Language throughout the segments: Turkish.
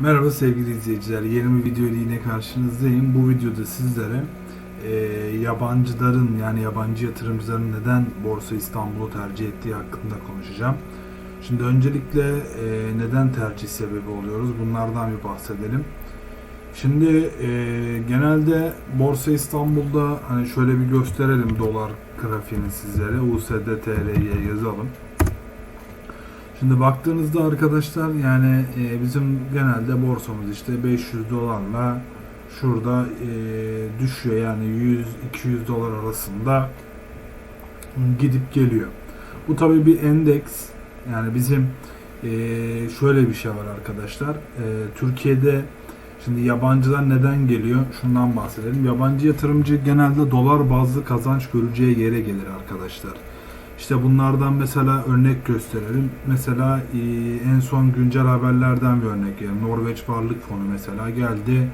Merhaba sevgili izleyiciler. Yeni bir video ile yine karşınızdayım. Bu videoda sizlere e, yabancıların yani yabancı yatırımcıların neden Borsa İstanbul'u tercih ettiği hakkında konuşacağım. Şimdi öncelikle e, neden tercih sebebi oluyoruz? Bunlardan bir bahsedelim. Şimdi e, genelde Borsa İstanbul'da hani şöyle bir gösterelim dolar grafiğini sizlere. USD TL'ye yazalım. Şimdi baktığınızda arkadaşlar yani e, bizim genelde borsamız işte 500 dolarla şurada e, düşüyor. Yani 100-200 dolar arasında gidip geliyor. Bu tabii bir endeks. Yani bizim e, şöyle bir şey var arkadaşlar. E, Türkiye'de şimdi yabancılar neden geliyor? Şundan bahsedelim. Yabancı yatırımcı genelde dolar bazlı kazanç göreceği yere gelir arkadaşlar. İşte bunlardan mesela örnek gösterelim. Mesela e, en son güncel haberlerden bir örnek. Yani Norveç Varlık Fonu mesela geldi.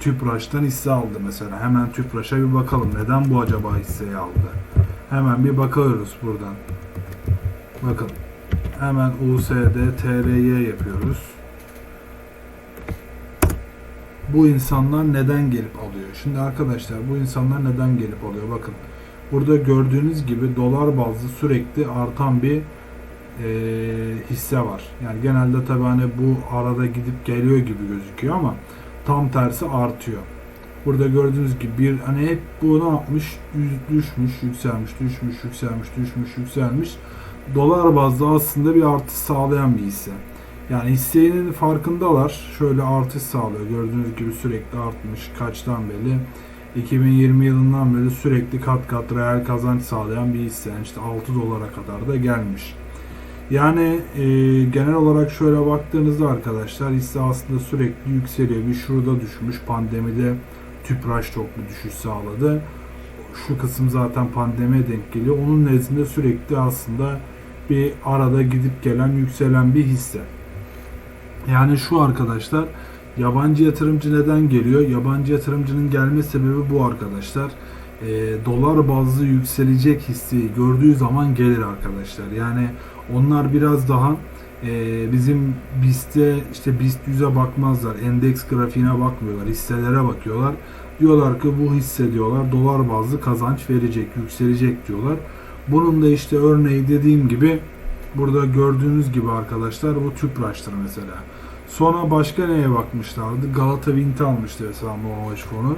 Tüpraş'tan hisse aldı mesela. Hemen Tüpraş'a bir bakalım. Neden bu acaba hisseyi aldı? Hemen bir bakıyoruz buradan. Bakın. Hemen USD TRY yapıyoruz. Bu insanlar neden gelip alıyor? Şimdi arkadaşlar bu insanlar neden gelip alıyor? Bakın. Burada gördüğünüz gibi dolar bazlı sürekli artan bir e, hisse var. Yani genelde tabi hani bu arada gidip geliyor gibi gözüküyor ama tam tersi artıyor. Burada gördüğünüz gibi bir hani hep bu ne yapmış? Düşmüş, yükselmiş, düşmüş, yükselmiş, düşmüş, yükselmiş. Dolar bazlı aslında bir artış sağlayan bir hisse. Yani hissenin farkındalar. Şöyle artış sağlıyor. Gördüğünüz gibi sürekli artmış. Kaçtan beri? 2020 yılından beri sürekli kat kat reel kazanç sağlayan bir hisse. Yani işte 6 dolara kadar da gelmiş. Yani e, genel olarak şöyle baktığınızda arkadaşlar hisse aslında sürekli yükseliyor. Bir şurada düşmüş. Pandemide tüpraş çok düşüş sağladı. Şu kısım zaten pandemiye denk geliyor. Onun nezdinde sürekli aslında bir arada gidip gelen yükselen bir hisse. Yani şu arkadaşlar Yabancı yatırımcı neden geliyor? Yabancı yatırımcının gelme sebebi bu arkadaşlar. E, dolar bazlı yükselecek hisseyi gördüğü zaman gelir arkadaşlar. Yani onlar biraz daha e, bizim BIST'e işte BIST 100'e bakmazlar. Endeks grafiğine bakmıyorlar. Hisselere bakıyorlar. Diyorlar ki bu hisse diyorlar dolar bazlı kazanç verecek, yükselecek diyorlar. Bunun da işte örneği dediğim gibi burada gördüğünüz gibi arkadaşlar bu tüpraştır mesela. Sonra başka neye bakmışlardı? Galata Wind'i almıştı mesela Norveç fonu.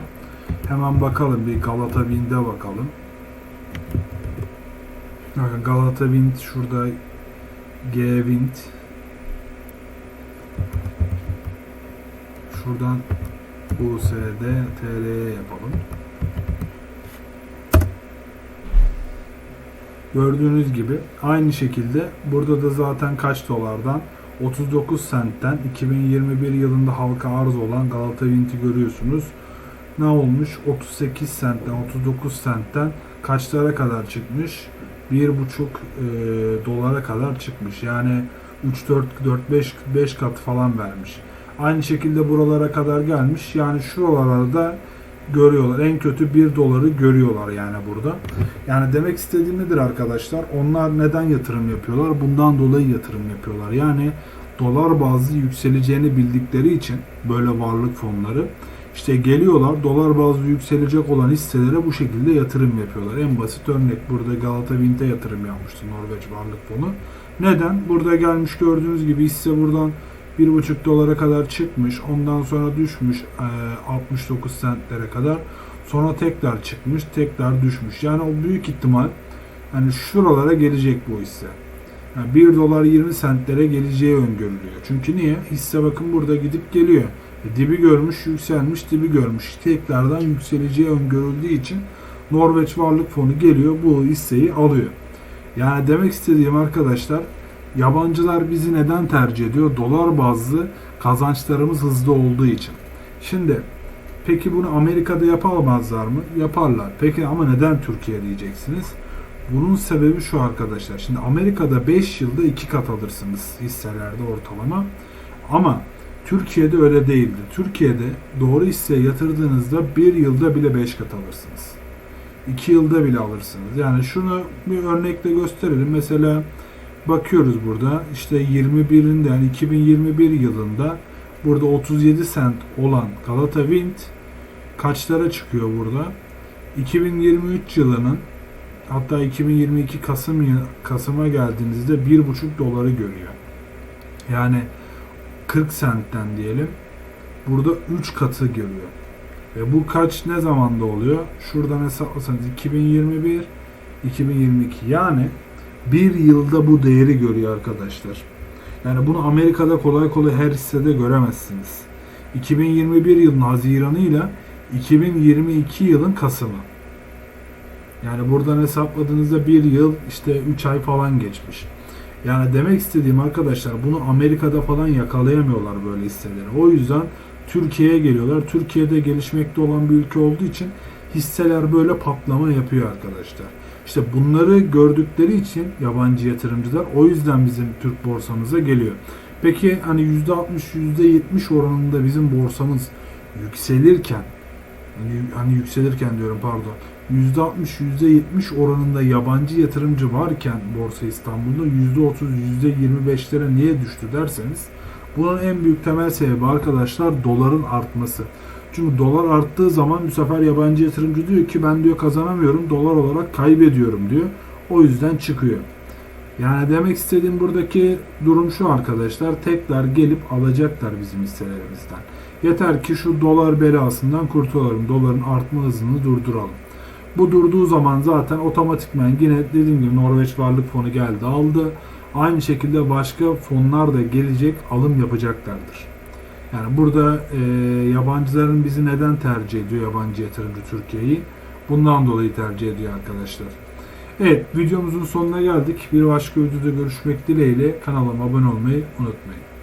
Hemen bakalım bir Galata Wind'e bakalım. Galata Wind şurada G Wind. Şuradan USD TL'ye yapalım. Gördüğünüz gibi aynı şekilde burada da zaten kaç dolardan 39 centten 2021 yılında halka arz olan Galata Wind'i görüyorsunuz. Ne olmuş? 38 centten 39 centten kaçlara kadar çıkmış? 1,5 e, dolara kadar çıkmış. Yani 3 4 4 5 5 kat falan vermiş. Aynı şekilde buralara kadar gelmiş. Yani şuralarda görüyorlar. En kötü 1 doları görüyorlar yani burada. Yani demek istediğim nedir arkadaşlar? Onlar neden yatırım yapıyorlar? Bundan dolayı yatırım yapıyorlar. Yani dolar bazlı yükseleceğini bildikleri için böyle varlık fonları işte geliyorlar dolar bazlı yükselecek olan hisselere bu şekilde yatırım yapıyorlar. En basit örnek burada Galata Wind'e yatırım yapmıştı Norveç varlık fonu. Neden? Burada gelmiş gördüğünüz gibi hisse buradan 1,5 dolara kadar çıkmış. Ondan sonra düşmüş 69 sentlere kadar. Sonra tekrar çıkmış, tekrar düşmüş. Yani o büyük ihtimal hani şuralara gelecek bu hisse. Yani 1 dolar 20 sentlere geleceği öngörülüyor. Çünkü niye? Hisse bakın burada gidip geliyor. E, dibi görmüş, yükselmiş, dibi görmüş. Tekrardan yükseleceği öngörüldüğü için Norveç Varlık Fonu geliyor bu hisseyi alıyor. Yani demek istediğim arkadaşlar yabancılar bizi neden tercih ediyor? Dolar bazlı kazançlarımız hızlı olduğu için. Şimdi peki bunu Amerika'da yapamazlar mı? Yaparlar. Peki ama neden Türkiye diyeceksiniz? Bunun sebebi şu arkadaşlar. Şimdi Amerika'da 5 yılda 2 kat alırsınız hisselerde ortalama. Ama Türkiye'de öyle değildi. Türkiye'de doğru hisseye yatırdığınızda 1 yılda bile 5 kat alırsınız. 2 yılda bile alırsınız. Yani şunu bir örnekle gösterelim. Mesela bakıyoruz burada işte 21'inde yani 2021 yılında burada 37 sent olan Galata Wind kaçlara çıkıyor burada? 2023 yılının hatta 2022 Kasım Kasım'a geldiğinizde 1,5 doları görüyor. Yani 40 sentten diyelim. Burada 3 katı görüyor. Ve bu kaç ne zamanda oluyor? Şuradan hesaplasanız 2021 2022 yani bir yılda bu değeri görüyor arkadaşlar. Yani bunu Amerika'da kolay kolay her hissede göremezsiniz. 2021 yılın Haziranı ile 2022 yılın Kasımı. Yani buradan hesapladığınızda bir yıl işte 3 ay falan geçmiş. Yani demek istediğim arkadaşlar bunu Amerika'da falan yakalayamıyorlar böyle hisseleri. O yüzden Türkiye'ye geliyorlar. Türkiye'de gelişmekte olan bir ülke olduğu için hisseler böyle patlama yapıyor arkadaşlar. İşte bunları gördükleri için yabancı yatırımcılar o yüzden bizim Türk borsamıza geliyor. Peki hani %60 %70 oranında bizim borsamız yükselirken hani, hani yükselirken diyorum pardon %60 %70 oranında yabancı yatırımcı varken Borsa İstanbul'da %30 %25'lere niye düştü derseniz bunun en büyük temel sebebi arkadaşlar doların artması. Çünkü dolar arttığı zaman bu sefer yabancı yatırımcı diyor ki ben diyor kazanamıyorum dolar olarak kaybediyorum diyor. O yüzden çıkıyor. Yani demek istediğim buradaki durum şu arkadaşlar tekrar gelip alacaklar bizim hisselerimizden. Yeter ki şu dolar belasından kurtulalım. Doların artma hızını durduralım. Bu durduğu zaman zaten otomatikman yine dediğim gibi Norveç Varlık Fonu geldi aldı. Aynı şekilde başka fonlar da gelecek alım yapacaklardır. Yani burada e, yabancıların bizi neden tercih ediyor yabancı yatırımcı Türkiye'yi? Bundan dolayı tercih ediyor arkadaşlar. Evet videomuzun sonuna geldik. Bir başka videoda görüşmek dileğiyle kanalıma abone olmayı unutmayın.